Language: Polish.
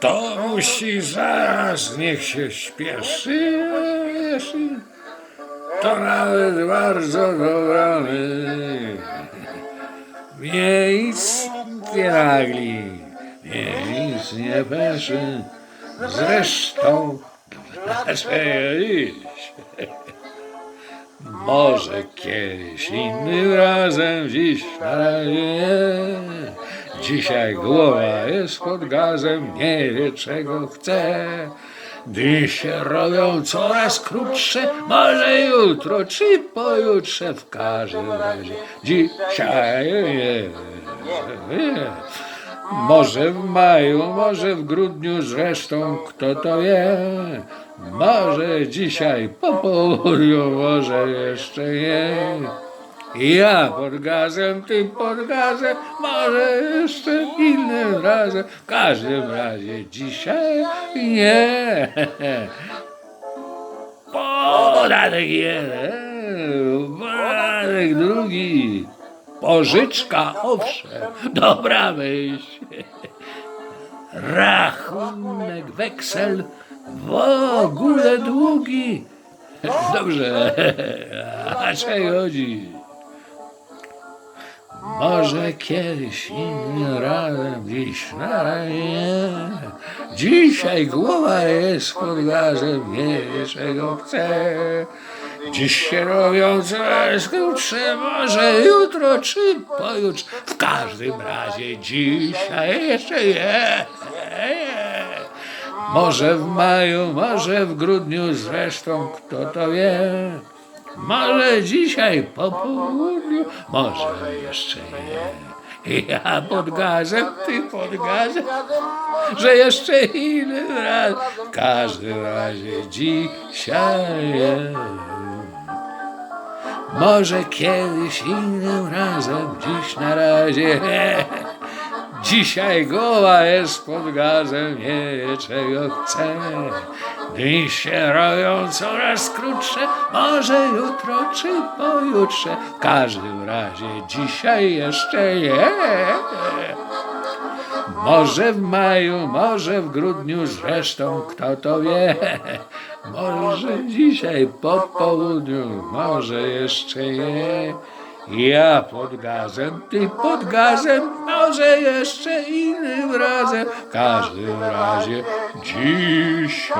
To musi zaraz, niech się śpieszy. To nawet bardzo dobrany. Nic nie nagli, nic nie peszy. Zresztą, dlaczego iść? Może kiedyś innym razem, dziś na razie nie. Dzisiaj głowa jest pod gazem, nie wie czego chce. Dni się robią coraz krótsze, może jutro czy pojutrze, w każdym razie dzisiaj nie. Może w maju, może w grudniu, zresztą kto to wie. Może dzisiaj po południu, może jeszcze nie. Ja pod gazem, ty pod gazem, może jeszcze innym razem. W każdym razie dzisiaj nie. Podatek jeden, podatek drugi. Pożyczka, owszem, dobra myśl. Rachunek, weksel, w ogóle długi. Dobrze, a czego chodzi? Może kiedyś innym razem, dziś na razie. Dzisiaj głowa jest pod gazem, nie wie czego chce. Dziś się robią coraz krótsze, może jutro czy pojutrze. W każdym razie dzisiaj jeszcze nie. Może w maju, może w grudniu, zresztą kto to wie. Może dzisiaj po południu, może jeszcze nie. Ja pod gazem, ty pod gazem, że jeszcze inny raz. W każdym razie dzisiaj. Może kiedyś innym razem, dziś na razie. Dzisiaj głowa jest pod gazem, nie wie czego chce. Dni się robią coraz krótsze, może jutro czy pojutrze. W każdym razie dzisiaj jeszcze nie. Może w maju, może w grudniu, zresztą kto to wie. Może dzisiaj po południu, może jeszcze nie. Ja pod gazem, ty pod gazem, może jeszcze innym razem. W każdym razie dzisiaj.